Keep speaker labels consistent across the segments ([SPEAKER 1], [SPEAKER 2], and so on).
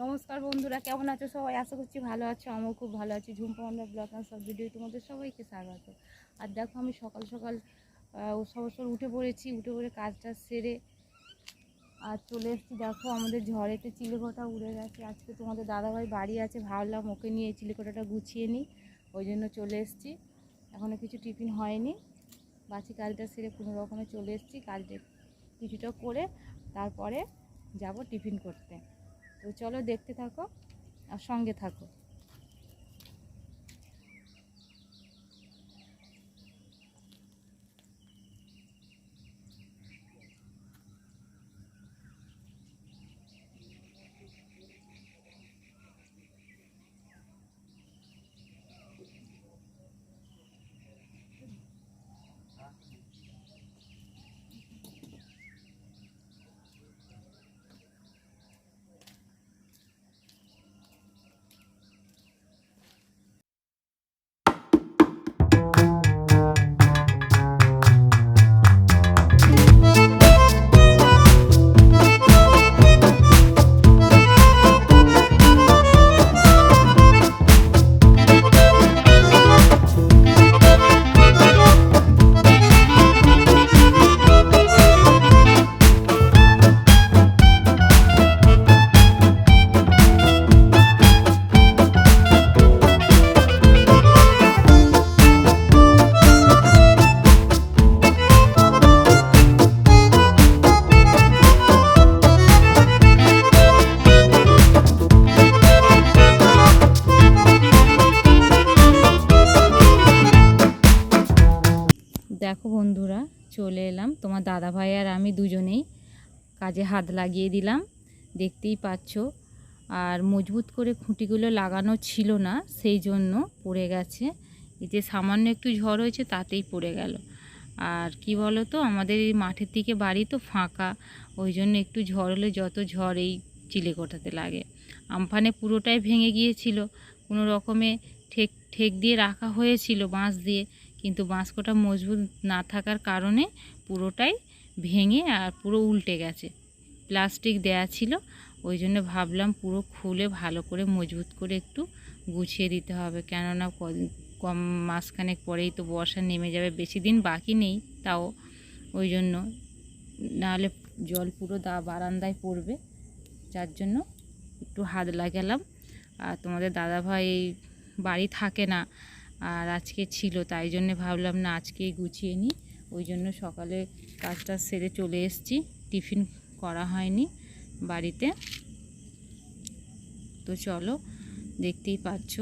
[SPEAKER 1] নমস্কার বন্ধুরা, কেমন আছো সবাই? আশা করছি ভালো আছো, আমিও খুব ভালো আছি। ঝুম্পা মান্ডা ব্লগ আর সব ভিডিও তোমাদের সবাইকে স্বাগত। আর দেখো, আমি সকাল সকাল সবার উঠে পড়েছি, উঠে পড়ে কাজটা সেরে আর চলে এসেছি। দেখো, আমাদের ঝড়েতে চিলেকোটা উড়ে গেছে। আজকে তোমাদের দাদাভাই বাড়ি আছে, ভাবলাম ওকে নিয়ে চিলেকোটাটা গুছিয়ে নিই, ওই জন্য চলে এসেছি। এখনও কিছু টিফিন হয়নি। বাকি কাজটা সেরে কোনো রকমে চলে এসেছি কাজটা কিছুটা করে তারপরে যাব টিফিন করতে। তো চলো দেখতে থাকো আর সঙ্গে থাকো। দেখো বন্ধুরা, চলে এলাম। তোমার দাদা ভাই আর আমি দুজনেই কাজে হাত লাগিয়ে দিলাম, দেখতেই পাচ্ছ। আর মজবুত করে খুঁটিগুলো লাগানো ছিল না, সেই জন্য পড়ে গেছে। এই যে সামান্য একটু ঝড় হয়েছে, তাতেই পড়ে গেল। আর কি বলো তো আমাদের এই মাঠের দিকে বাড়ি তো ফাঁকা, ওই জন্য একটু ঝড় হলে যত ঝড় এই চিলেকোঠাতে লাগে। আমফানে পুরোটাই ভেঙে গিয়েছিল, কোনো রকমে ঠেক ঠেক দিয়ে রাখা হয়েছিল, বাঁশ দিয়ে। কিন্তু বাঁশকোটা মজবুত না থাকার কারণে পুরোটাই ভেঙে আর পুরো উল্টে গেছে। প্লাস্টিক দেয়া ছিল, ওই জন্য ভাবলাম পুরো খুলে ভালো করে মজবুত করে একটু গুছিয়ে দিতে হবে। কেননা কম মাসখানেক পরেই তো বর্ষা নেমে যাবে, বেশি দিন বাকি নেই তাও। ওই জন্য নাহলে জল পুরো দা, বারান্দায় পড়বে। যার জন্য একটু হাত লাগালাম। আর তোমাদের দাদাভাই বাড়ি থাকে না আর আজকে ছিল, তাই জন্য ভাবলাম না আজকেই গুছিয়ে নিই। ওই জন্য সকালে কাজটা সেরে চলে এসেছি, টিফিন করা হয়নি বাড়িতে। তো চলো, দেখতেই পাচ্ছ,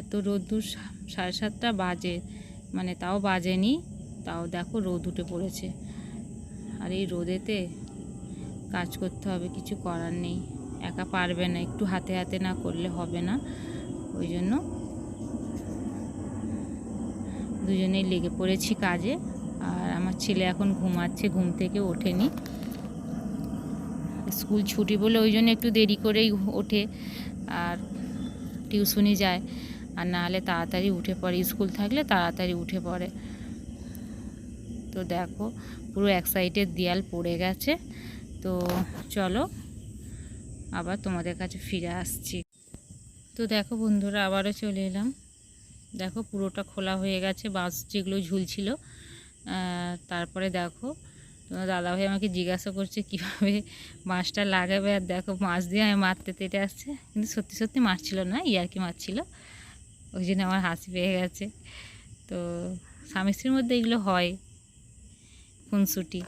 [SPEAKER 1] এত রোদ্দুর সাড়ে সাতটা বাজে মানে তাও বাজেনি, তাও দেখো রোদ উঠে পড়েছে। আর এই রোদেতে কাজ করতে হবে, কিছু করার নেই, একা পারবে না, একটু হাতে হাতে না করলে হবে না, ওই জন্য দুজনেই লেগে পড়েছি কাজে। আর আমার ছেলে এখন ঘুমাচ্ছে, ঘুম থেকে ওঠেনি। স্কুল ছুটি বলে ওই জন্য একটু দেরি করেই ওঠে আর টিউশনি যায়। আর না হলে তাড়াতাড়ি উঠে পড়ে, স্কুল থাকলে তাড়াতাড়ি উঠে পড়ে। তো দেখো, পুরো এক সাইডের দেয়াল পড়ে গেছে। তো চলো, আবার তোমাদের কাছে ফিরে আসছি। তো দেখো বন্ধুরা, আবারও চলে এলাম। দেখো পুরোটা খোলা হয়ে গেছে, বাঁশ যেগুলো ঝুলছিল। তারপরে দেখো, তোমার দাদাভাই আমাকে জিজ্ঞাসা করছে, কীভাবে মাছটা লাগাবে? আর দেখো মাছ দিয়ে আমি মারতে তেটে আসছে। কিন্তু সত্যি সত্যি মাছ ছিল না, ইয়ার্কি মাছ ছিল ওই জন্য আমার হাসি পেয়ে গেছে। তো স্বামী স্ত্রীর মধ্যে এগুলো হয়, খুনসুটি।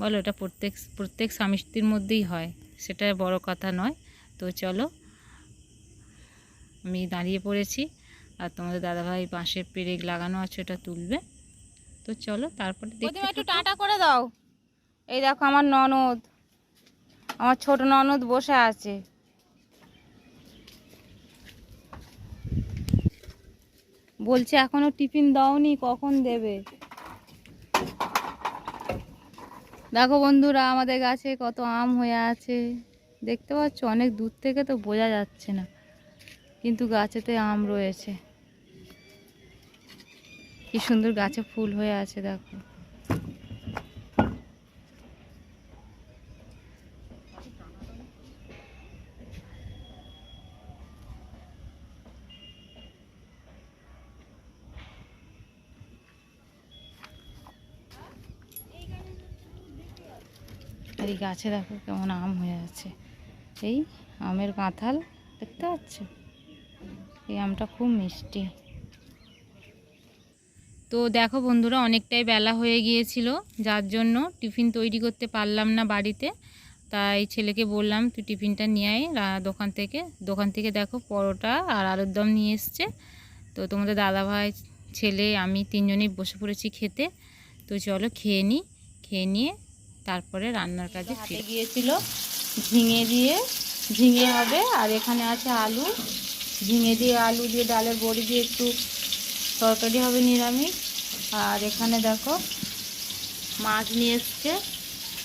[SPEAKER 1] বলো, এটা প্রত্যেক প্রত্যেক স্বামী স্ত্রীর মধ্যেই হয়, সেটা বড় কথা নয়। তো চলো আমি দাঁড়িয়ে পড়েছি আর তোমাদের দাদাভাই বাঁশের পেরেক লাগানো আছে ওটা তুলবে। তো চলো তারপরে দেখতে একটু টাটা করে দাও। এই দেখো আমার ননদ আমার ছোট ননদ বসে আছে। বলছে এখনও টিফিন দাওনি কখন দেবে? দেখো বন্ধুরা আমাদের গাছে কত আম হয়ে আছে। দেখতে পাচ্ছ অনেক দূর থেকে তো বোঝা যাচ্ছে না। কিন্তু গাছেতে আম রয়েছে। কি সুন্দর গাছে ফুল হয়ে আছে, দেখো। আর এই গাছে দেখো কেমন আম হয়ে আছে। এই আমের কাঁথাল দেখতে পাচ্ছে? এই আমটা খুব মিষ্টি। তো দেখো বন্ধুরা অনেকটাই বেলা হয়ে গিয়েছিল যার জন্য টিফিন তৈরি করতে পারলাম না বাড়িতে। তাই ছেলেকে বললাম তুই টিফিনটা নিয়ে আয় দোকান থেকে। দোকান থেকে দেখো পরোটা আর আলুর দম নিয়ে এসছে। তো তোমাদের দাদাভাই ছেলে আমি তিনজনেই বসে পড়েছি খেতে। তো চলো খেয়ে নিই খেয়ে নিয়ে তারপরে রান্নার কাজে ফিরে গিয়েছিল ঝিঙে দিয়ে ঝিঙে হবে আর এখানে আছে আলু। ঝিঙে দিয়ে, আলু দিয়ে, ডালের বড়ি দিয়ে একটু তরকারি হবে নিরামিষ। আর এখানে দেখো মাছ নিয়ে এসছে।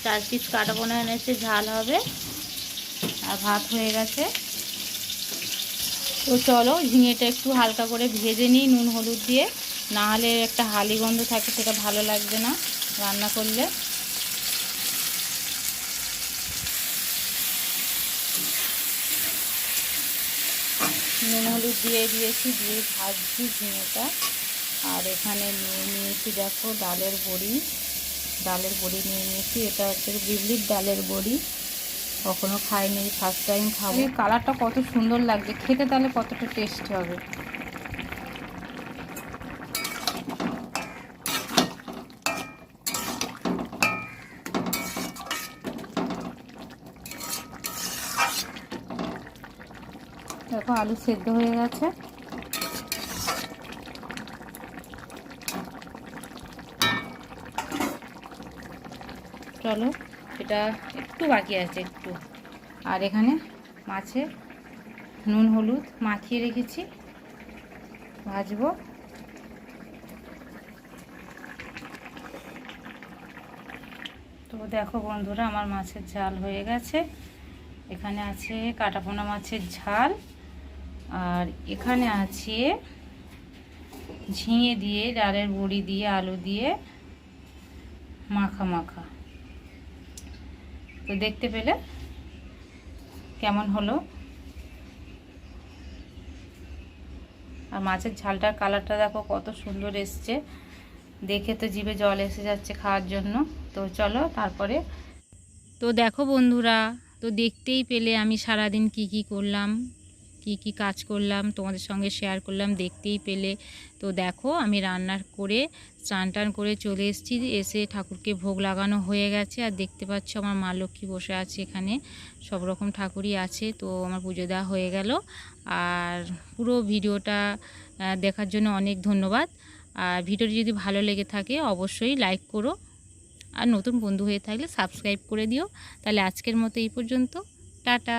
[SPEAKER 1] চার পিস কাটা পোনা এনেছে, ঝাল হবে। আর ভাত হয়ে গেছে। তো চলো ঝিঙেটা একটু হালকা করে ভেজে নিই নুন, হলুদ দিয়ে। না হলে একটা হালি গন্ধ থাকে, সেটা ভালো লাগবে না রান্না করলে। নুন, হলুদ দিয়ে দিয়েছি, দিয়ে ভাজছি ঝিঙেটা। আর এখানে নিয়ে নিয়েছি, দেখো, ডালের বড়ি। ডালের বড়ি নিয়ে নিয়েছি, এটা হচ্ছে বিবলির ডালের বড়ি। কখনো খাইনি ফার্স্ট টাইম খাব। কালারটা কত সুন্দর লাগবে খেতে তাহলে কতটা টেস্ট হবে? দেখো আলু সেদ্ধ হয়ে গেছে। চলো, এটা একটু বাকি আছে একটু। আর এখানে মাছে নুন, হলুদ মাখিয়ে রেখেছি। ভাজবো। তো দেখো বন্ধুরা, আমার মাছের ঝাল হয়ে গেছে। এখানে আছে কাটাপোনা মাছের ঝাল। আর এখানে আছে ঝিঙে দিয়ে, ডালের বড়ি দিয়ে, আলু দিয়ে মাখা মাখা। তো দেখতে পেলে কেমন হলো? আর মাছের ঝালটার কালারটা দেখো কত সুন্দর এসছে। দেখে তো জিভে জল এসে যাচ্ছে খাওয়ার জন্য। তো চলো তারপরে। তো দেখো বন্ধুরা, তো দেখতেই পেলে আমি সারাদিন কি কি করলাম। কি কি কাজ করলাম, তোমাদের সঙ্গে শেয়ার করলাম, দেখতেই পেলে। তো দেখো, আমি রান্নার করে স্নান টান করে চলে এসেছি, এসে ঠাকুরকে ভোগ লাগানো হয়ে গেছে। আর দেখতে পাচ্ছ আমার মা লক্ষ্মী বসে আছে এখানে, সব রকম ঠাকুরই আছে। তো আমার পুজো দেওয়া হয়ে গেল। আর পুরো ভিডিওটা দেখার জন্য অনেক ধন্যবাদ। আর ভিডিওটি যদি ভালো লেগে থাকে, অবশ্যই লাইক করো। আর নতুন বন্ধু হয়ে থাকলে সাবস্ক্রাইব করে দিও। তাহলে আজকের মতো এই পর্যন্ত। টাটা।